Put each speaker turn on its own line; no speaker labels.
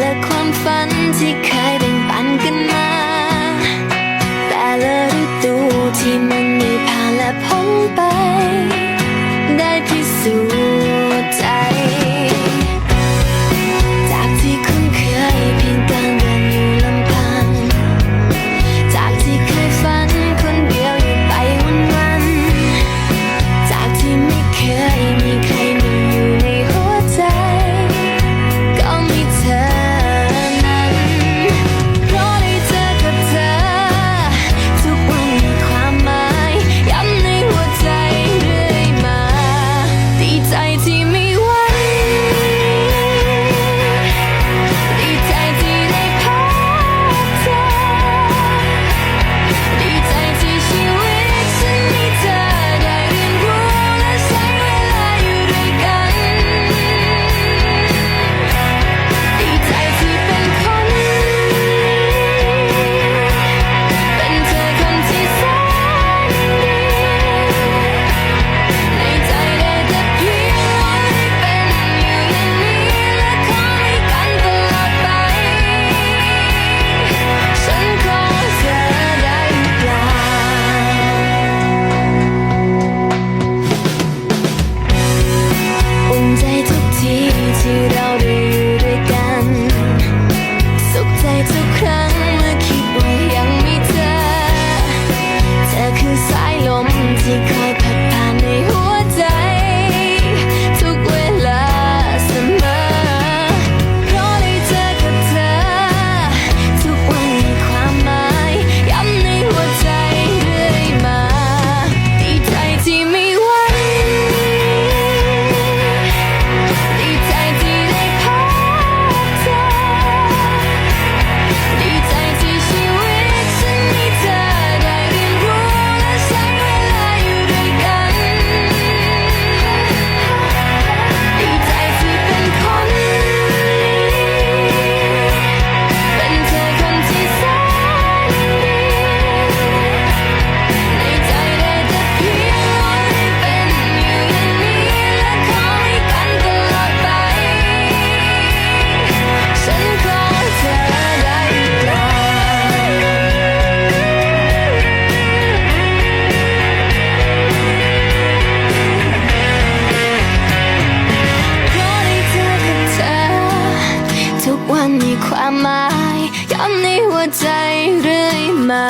และความฝันที่เคยแบ่งปันกันมา แต่ละฤดูที่มัน มันมีความหมายย้ำในหัวใจเรื่อยมา